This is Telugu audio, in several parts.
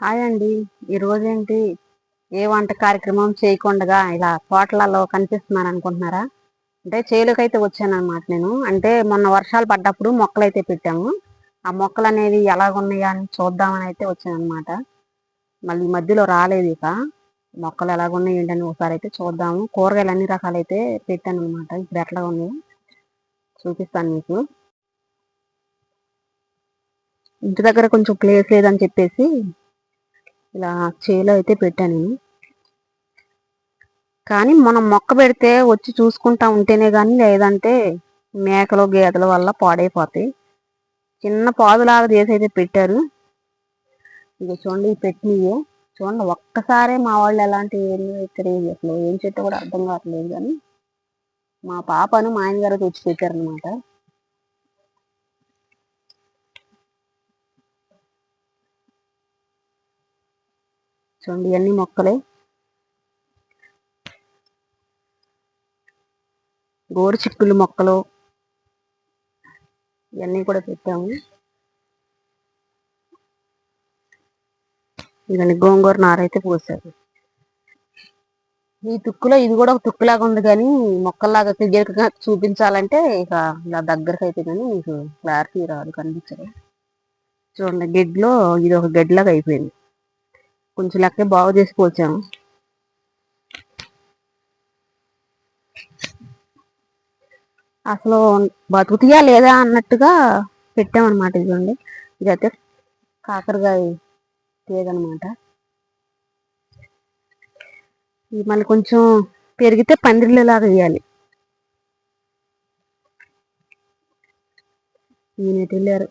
హాయ్ అండి ఈరోజు ఏంటి ఏ వంట కార్యక్రమం చేయకుండా ఇలా తోటలలో కనిపిస్తున్నాను అనుకుంటున్నారా అంటే చేలోకి వచ్చాను అనమాట నేను. అంటే మొన్న వర్షాలు పడ్డప్పుడు మొక్కలు అయితే పెట్టాము. ఆ మొక్కలు అనేవి ఎలాగున్నాయా అని చూద్దామని అయితే వచ్చాను అనమాట మళ్ళీ ఈ మధ్యలో రాలేదు ఇక. మొక్కలు ఎలాగున్నాయి ఏంటని ఒకసారి అయితే చూద్దాము. కూరగాయలు అన్ని రకాలు అయితే పెట్టాను అనమాట ఇప్పుడు ఎట్లా ఉన్నాయి? చూపిస్తాను మీకు. ఇంటి దగ్గర కొంచెం ప్లేస్ లేదని చెప్పేసి ఇలా చేలో అయితే పెట్టాను నేను. కానీ మనం మొక్క పెడితే వచ్చి చూసుకుంటా ఉంటేనే కానీ లేదంటే మేకలు గేదెల వల్ల పాడైపోతాయి. చిన్న పాదులాగా చేసి అయితే పెట్టారు. ఇక చూడండి పెట్టినవి చూడండి ఒక్కసారే మా వాళ్ళు ఎలాంటి తెలియదు అసలు ఏం చెట్టు కూడా అర్థం కావట్లేదు కానీ మా పాపను మా ఆయన గారు తెచ్చి పెట్టారనమాట చూడండి ఇవన్నీ మొక్కలే. గోరు చిక్కులు మొక్కలు ఇవన్నీ కూడా పెట్టాము. ఇవన్నీ గోంగూర నారైతే పోసారు. ఈ తుక్కులో ఇది కూడా ఒక తుక్కులాగా ఉంది కానీ మొక్కల్లాగా క్లియర్గా చూపించాలంటే ఇక ఇలా దగ్గరకు అయితే కానీ మీకు క్లారిటీ రాదు కనిపించదు. చూడండి గెడ్లో ఇది ఒక గెడ్లాగా అయిపోయింది. కొంచెం లెక్క బాగు చేసి పోసాము అసలు బతుకుతాయా లేదా అన్నట్టుగా పెట్టామన్నమాట ఇదిగోండి. ఇదైతే కాకరకాయ తీగనమాట. ఇది మళ్ళీ కొంచెం పెరిగితే పందిరిలాగా వేయాలి. ఈయన వెళ్ళారు.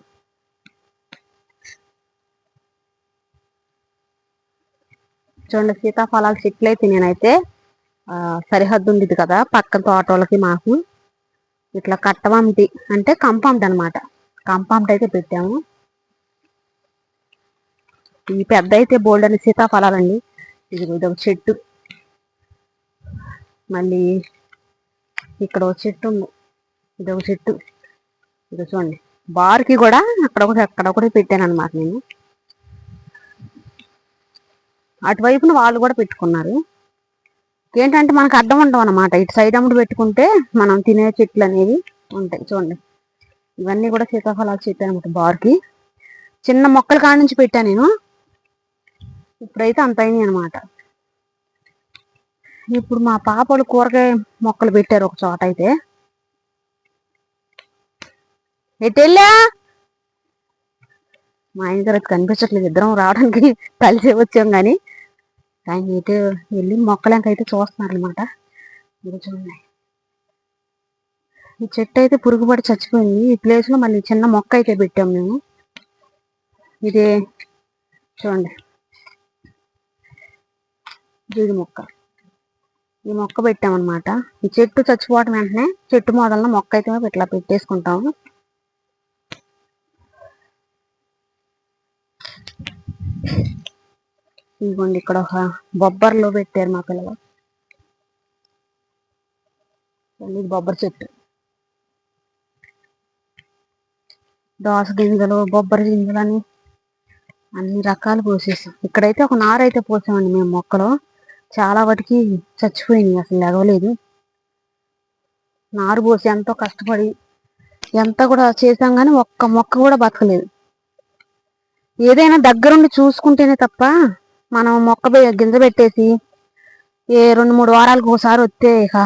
చూడండి సీతాఫలాల చెట్లు అయితే నేనైతే సరిహద్దు ఉంది కదా పక్కన తోటలకి మాకు. ఇట్లా కట్టవంటి అంటే కంపౌండ్ అనమాట కంపౌండ్ అయితే పెట్టాము. ఈ పెద్ద అయితే బోల్డ్ అని సీతాఫలాలండి. ఇది ఒక చెట్టు. మళ్ళీ ఇక్కడ ఒక చెట్టు ఉంది. ఇది ఒక చెట్టు. ఇది చూడండి బార్కి కూడా అక్కడ ఒకటి అక్కడ ఒకటి పెట్టాను అనమాట నేను. అటువైపున వాళ్ళు కూడా పెట్టుకున్నారు. ఏంటంటే మనకు అడ్డం ఉండవు అనమాట ఇటు సైడ్ అమ్ముడు పెట్టుకుంటే మనం తినే చెట్లు అనేవి ఉంటాయి చూడండి. ఇవన్నీ కూడా సీతాఫలాలు చెట్లు అనమాట బార్కి. చిన్న మొక్కల కాడ నుంచి పెట్టా నేను. ఇప్పుడైతే అంత అయినాయి అనమాట ఇప్పుడు మా పాపలు కూరగాయ మొక్కలు పెట్టారు ఒక చోట అయితే. ఎటెళ్ళా మా ఆయన గారు కనిపించట్లేదు. ఇద్దరం రావడానికి కలిసి వచ్చాం కానీ ఆయన అయితే వెళ్ళి మొక్కలంకైతే చూస్తున్నారు అనమాట చూడండి. ఈ చెట్టు అయితే పురుగుపడి చచ్చిపోయింది. ఈ ప్లేస్లో మళ్ళీ చిన్న మొక్క అయితే పెట్టాం మేము. ఇది చూడండి. జీడి మొక్క. ఈ మొక్క పెట్టామన్నమాట. ఈ చెట్టు చచ్చిపోవటం వెంటనే చెట్టు మొదలన మొక్క అయితే ఇట్లా పెట్టేసుకుంటాము. ఇదిగోండి ఇక్కడ ఒక బొబ్బర్లో పెట్టారు మా పిల్లలు. ఇది బొబ్బరి చెట్టు. దోస గింజలు బొబ్బరి గింజలు అని అన్ని రకాలు పోసేసాం. ఇక్కడైతే ఒక నార అయితే పోసామండి మేము మొక్కలు. చాలా వాటికి చచ్చిపోయినాయి అసలు ఎగవలేదు నారు పోసి ఎంతో కష్టపడి ఎంత కూడా చేసాం కానీ ఒక్క మొక్క కూడా బతకలేదు. ఏదైనా దగ్గరుండి చూసుకుంటేనే తప్ప మనం మొక్క గింజ పెట్టేసి ఏ రెండు మూడు వారాలకు ఒకసారి వస్తే ఇక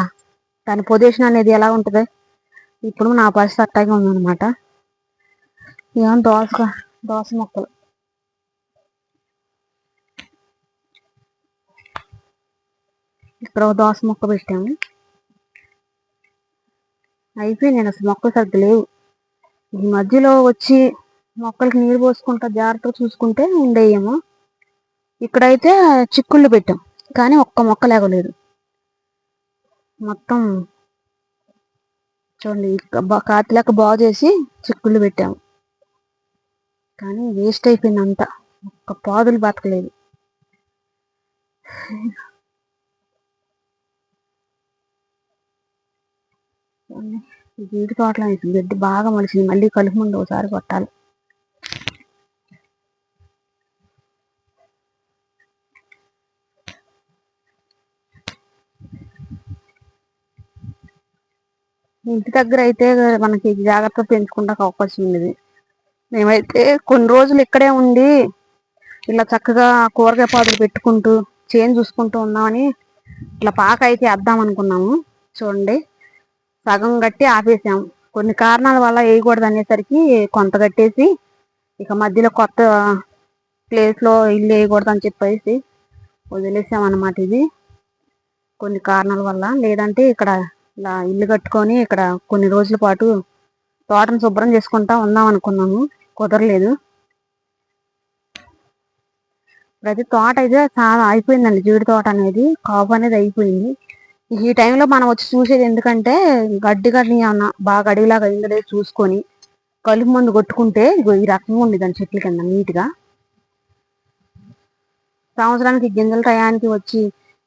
దాని పొజిషన్ అనేది ఎలా ఉంటుంది? ఇప్పుడు నా పరిస్థితి అట్టాగే ఉందన్నమాట. ఏమో దోస దోస మొక్కలు. ఇక్కడ ఒక దోస మొక్క పెట్టాము. అయిపోయింది అసలు మొక్కలు సరిగ్గా లేవు. ఈ మధ్యలో వచ్చి మొక్కలకి నీరు పోసుకుంటా జాగ్రత్తగా చూసుకుంటే ఉండేయేమో. ఇక్కడైతే చిక్కుళ్ళు పెట్టాం కానీ ఒక్క మొక్క లేగలేదు మొత్తం చూడండి కాతి బాగు చేసి చిక్కుళ్ళు పెట్టాము కానీ వేస్ట్ అయిపోయింది అంతా ఒక్క పాదులు బతకలేదు. జీడి తోటలో గడ్డి బాగా మలిచింది మళ్ళీ కలుపు ముందు ఒకసారి కొట్టాలి. ఇంటి దగ్గర అయితే మనకి జాగ్రత్త పెంచుకుంటా అవకాశం ఉండేది మేమైతే కొన్ని రోజులు ఇక్కడే ఉండి ఇలా చక్కగా కూరగాయ పాదులు పెట్టుకుంటూ చేను చూసుకుంటూ ఉన్నామని ఇట్లా పాక అయితే వేద్దాం అనుకున్నాము. చూడండి. సగం కట్టి ఆపేసాము కొన్ని కారణాల వల్ల వేయకూడదు అనేసరికి కొంత కట్టేసి ఇక మధ్యలో కొత్త ప్లేస్లో ఇల్లు వేయకూడదు అని చెప్పేసి వదిలేసాం అనమాట ఇది. కొన్ని కారణాల వల్ల లేదంటే ఇక్కడ ఇలా ఇల్లు కట్టుకొని ఇక్కడ కొన్ని రోజుల పాటు తోటను శుభ్రం చేసుకుంటా ఉందాం అనుకున్నాము. కుదరలేదు. ప్రతి తోట అయితే చాలా అయిపోయిందండి. జీడి తోట అనేది కాపు అనేది అయిపోయింది. ఈ టైంలో మనం వచ్చి చూసేది ఎందుకంటే గడ్డి గడ్డి ఏమన్నా బాగా అడవిలాగా అయిందో చూసుకొని కలుపు మందు కొట్టుకుంటే ఇగో ఈ రకంగా ఉంది దాని చెట్ల కింద నీట్గా. సంవత్సరానికి గింజల టయానికి వచ్చి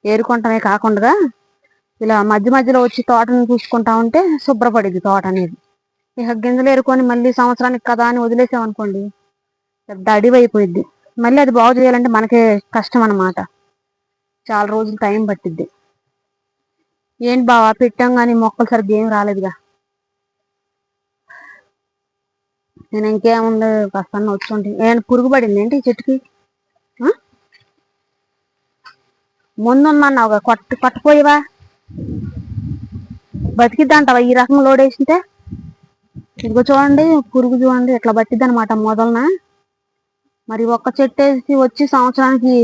ఏరుకుంటమే కాకుండా ఇలా మధ్య మధ్యలో వచ్చి తోటను చూసుకుంటా ఉంటే శుభ్రపడింది తోట అనేది. ఇక గింజలు ఏరుకొని మళ్ళీ సంవత్సరానికి కదా అని వదిలేసామనుకోండి పెద్ద అడివి అయిపోయింది మళ్ళీ అది బాగు చేయాలంటే మనకే కష్టం అన్నమాట. చాలా రోజులు టైం పట్టిద్ది. ఏంటి బావా పెట్టాం కానీ మొక్కలు సరిగ్గా ఏం రాలేదుగా. నేను ఇంకేముంది కాస్త వచ్చుంటే ఏమైనా పురుగు పడింది ఏంటి చెట్టుకి? ఆ? ముందుందన్నావు కొట్టు కొట్టపోయేవా? బతికిద్దంటావా? ఈ రకం లోడ్ వేసింటే? ఇదిగో చూడండి పురుగు చూడండి ఇట్లా పట్టిద్ది అనమాట మొదలన. మరి ఒక్క చెట్టు వేసి వచ్చి సంవత్సరానికి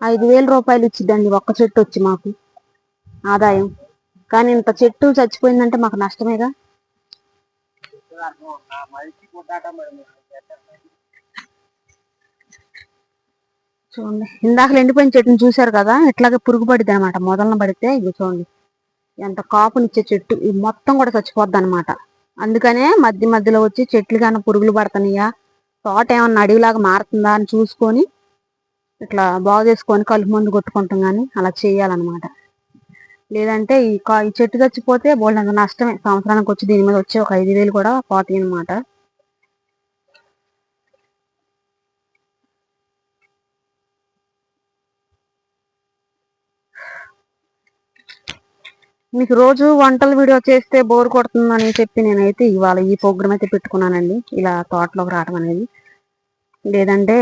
ఐదు వేల రూపాయలు ఇచ్చిద్దండి ఒక్క చెట్టు వచ్చి మాకు ఆదాయం. కానీ ఇంత చెట్టు చచ్చిపోయిందంటే మాకు నష్టమేగా? చూడండి. ఇందాక ఎండిపోయిన చెట్టుని చూశారు కదా? ఇట్లాగే పురుగు పడిద్ది అనమాట మొదలన పడితే ఇది చూడండి. ఎంత కాపునిచ్చే చెట్టు ఇది మొత్తం కూడా చచ్చిపోద్ది అనమాట అందుకనే మధ్య మధ్యలో వచ్చి చెట్లు కానీ పురుగులు పడుతున్నాయా తోట ఏమన్నా అడవిలాగా మారుతుందా అని చూసుకొని ఇట్లా బాగు చేసుకొని కలుపు మందు కొట్టుకుంటాం కానీ అలా చేయాలన్నమాట. లేదంటే ఈ కా ఈ చెట్టు చచ్చిపోతే బోల్డంత నష్టమే. సంవత్సరానికి వచ్చి దీని మీద వచ్చి ఒక ఐదు వేలు కూడా పోతాయి అనమాట మీకు రోజు వంటల వీడియో చేస్తే బోర్ కొడుతుందని చెప్పి నేనైతే ఇవాళ ఈ ప్రోగ్రామ్ అయితే పెట్టుకున్నానండి. ఇలా తోటలోకి రావడం అనేది. లేదంటే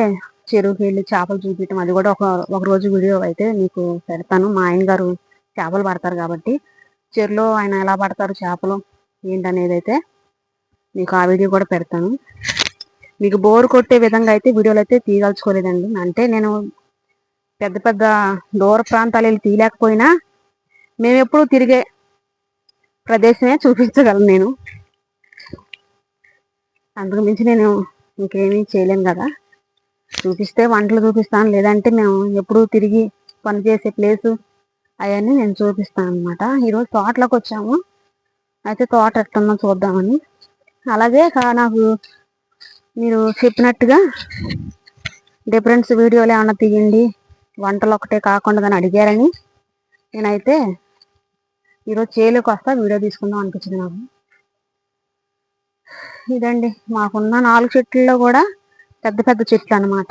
చెరువుకి వెళ్ళి చేపలు చూపించడం అది కూడా ఒక ఒక రోజు వీడియో అయితే మీకు పెడతాను. మా ఆయన గారు చేపలు పడతారు కాబట్టి. చెరువులో ఆయన ఎలా పడతారు చేపలు ఏంటనేది అయితే మీకు ఆ వీడియో కూడా పెడతాను. మీకు బోర్ కొట్టే విధంగా అయితే వీడియోలు అయితే తీయదలుచుకోలేదండి. అంటే నేను పెద్ద పెద్ద దూర ప్రాంతాలు వెళ్ళి తీయలేకపోయినా మేమెప్పుడు తిరిగే ప్రదేశమే చూపించగలను నేను. అందుకు మించి నేను ఇంకేమీ చేయలేను కదా. చూపిస్తే వంటలు చూపిస్తాను లేదంటే మేము ఎప్పుడు తిరిగి పనిచేసే ప్లేసు అవన్నీ నేను చూపిస్తాను అనమాట ఈరోజు తోటలోకి వచ్చాము. అయితే తోట ఎట్టుందో చూద్దామని. అలాగే కా- నాకు మీరు చెప్పినట్టుగా డిఫరెన్స్ వీడియోలు ఏమైనా తీయండి వంటలు ఒకటే కాకుండా అని అడిగారని నేనైతే ఈరోజు చేయలే కాస్త వీడియో తీసుకుందాం అనిపించింది నాకు. ఇదండి మాకున్న నాలుగు చెట్లలో కూడా పెద్ద పెద్ద చెట్లు అన్నమాట.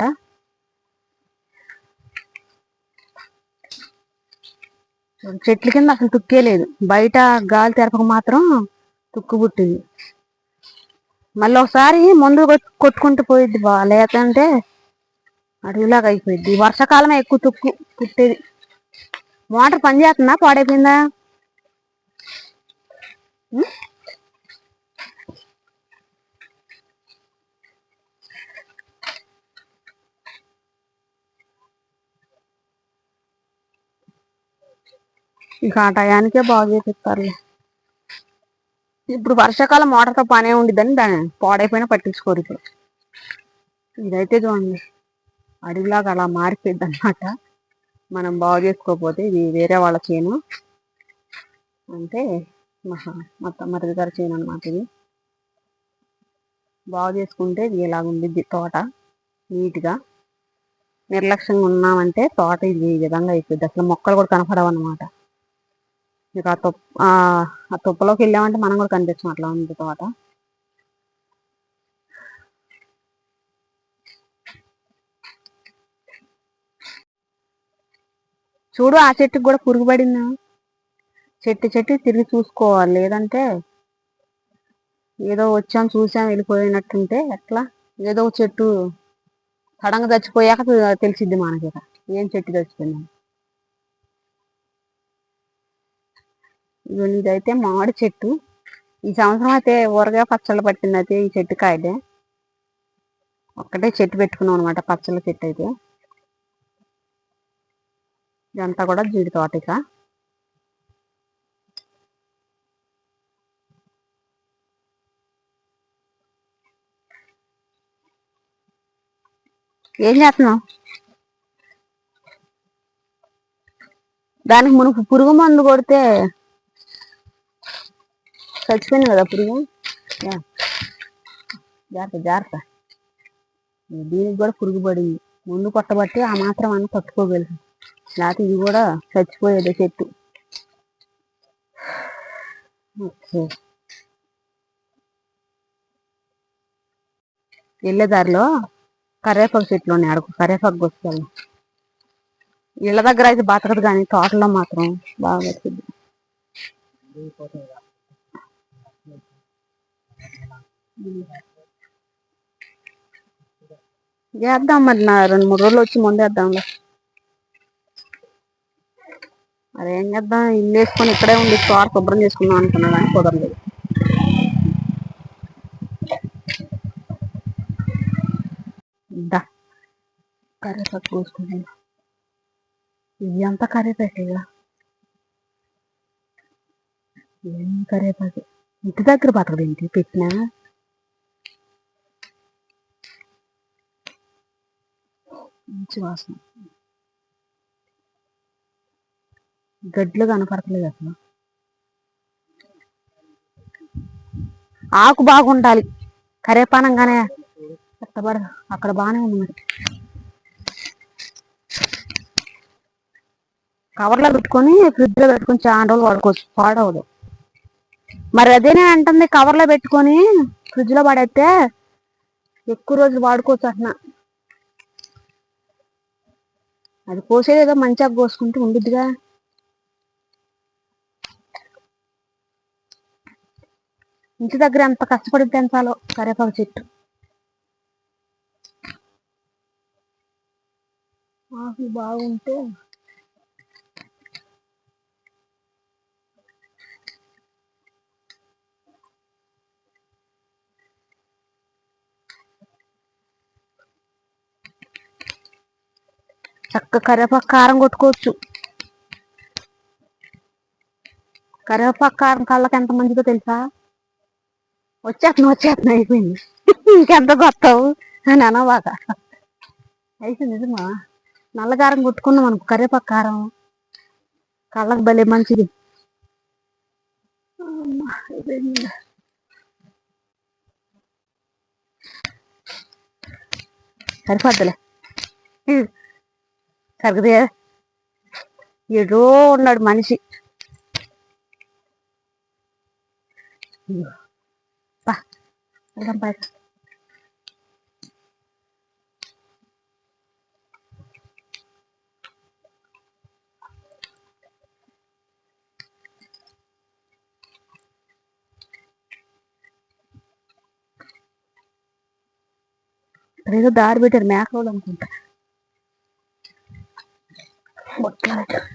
చెట్ల కింద అసలు తుక్కే లేదు. బయట గాలి తెరపక మాత్రం తుక్కు పుట్టింది. మళ్ళీ ఒకసారి ముందు కొట్టుకుంటూ పోయిద్ది బా లేదంటే అడవిలాగా అయిపోయింది వర్షాకాలమే ఎక్కువ తుక్కు పుట్టేది. మోటార్ పని చేస్తుందా పాడైపోయిందా? ఇంకా ఆ టయానికే బాగు చేసిస్తారు. ఇప్పుడు వర్షాకాలం మోటార్తో పనే ఉండిద్దని దాన్ని పాడైపోయినా పట్టించుకోరు ఇప్పుడు. ఇదైతే చూడండి అడవిలాగా అలా మారిపోయింది అనమాట మనం బాగు చేసుకోకపోతే ఇది వేరే వాళ్ళ చేను. అంటే మహా మొత్తం మరిది గారు చేయను అనమాట ఇది. బాగు చేసుకుంటే ఇది ఇలా తోట? నీట్గా. నిర్లక్ష్యంగా ఉన్నామంటే తోట ఇది ఈ విధంగా అయిపోద్ది. అసలు మొక్కలు కూడా కనపడవు అనమాట ఇక ఆ తుప్ప ఆ తొప్పలోకి తుప్పలోకి వెళ్ళామంటే మనం కూడా కనిపించాం అట్లా ఉంది తోట. చూడు ఆ చెట్టుకు కూడా పురుగు పడిందా? చెట్టు చెట్టు తిరిగి చూసుకోవాలి. లేదంటే ఏదో వచ్చాం చూసాం వెళ్ళిపోయినట్టుంటే ఎట్లా? ఏదో ఒక చెట్టు సడన్గా చచ్చిపోయాక తెలిసిద్ది మనకి ఏం చెట్టు చచ్చిపోయింది ఇదిగోండి, ఇదైతే మామిడి చెట్టు. ఈ సంవత్సరం అయితే ఊరగా పచ్చళ్ళు పట్టింది అయితే ఈ చెట్టు కాయలే. ఒక్కటే చెట్టు పెట్టుకున్నాం అనమాట పచ్చళ్ళ చెట్టు అయితే. ఇదంతా కూడా జీడి తోట ఏం చేస్తున్నావు? దానికి మునుపు పురుగు మందు కొడితే చచ్చిపోయింది కదా పురుగు? యా. జాగ్రత్త జాగ్రత్త. దీనికి కూడా పురుగు పడింది. ముందు కొట్టబట్టి ఆ మాత్రం అన్న తట్టుకోగలిగి లేకపోతే ఇది కూడా చచ్చిపోయేది చెట్టు. ఓకే. వెళ్ళే కరేపాకు చెట్లు ఉన్నాయి. అడుగు కరేపాకు వస్తాను ఇళ్ళ దగ్గర అయితే బతకదు కానీ తోటలో మాత్రం బాగా బతుకుద్ది. చేద్దాం మరి నా రెండు మూడు రోజులు వచ్చి ముందు వేద్దాంలే మరి ఏం చేద్దాం? ఇల్లు వేసుకొని ఇక్కడే ఉండి తోట శుభ్రం చేసుకుందాం అనుకున్నాను కానీ కుదరలేదు. కరివేపాకు పోసుకున్నాను ఇది అంతా కరివేపాకు ఇక ఏం కరివేపాకు ఇంటి దగ్గర బతకదు ఏంటి? పెట్టినా? మంచి వాసన. గడ్లు కనపడతలేదు అసలు. ఆకు బాగుండాలి. కరేపానంగానే కష్టపడ అక్కడ బాగానే ఉంది మరి. కవర్లో పెట్టుకొని ఫ్రిడ్జ్లో పెట్టుకొని చాలా రోజులు వాడుకోవచ్చు పాడవదు మరి అదే నేను అంటుంది కవర్లో పెట్టుకొని ఫ్రిడ్జ్లో పడేస్తే ఎక్కువ రోజులు వాడుకోవచ్చు అట్లా అది పోసేది ఏదో మంచిగా కోసుకుంటూ ఉండిద్దిగా. ఇంటి దగ్గర ఎంత కష్టపడి పెంచాలో కరివేపాకు చెట్టు. ఆకులు బాగుంటే చక్క కరివేపాకు కారం కొట్టుకోవచ్చు. కరివేపాకు కారం కళ్ళకి ఎంత మంచిదో తెలుసా? వచ్చేస్తున్నా వచ్చేస్తున్నా అయిపోయింది. ఇంకెంత కొత్తావు? అని అనవాక అయిపోయింది నిజమా? నల్లకారం కొట్టుకున్నాం అనుకో కరివేపాకు కారం కళ్ళకు భలే మంచిది. సరిపోద్దులే. సరిగదే ఏదో ఉన్నాడు మనిషి. ఏదో దారి పెట్టారు మేకలు అనుకుంటా. బొట్లు పెట్టారు.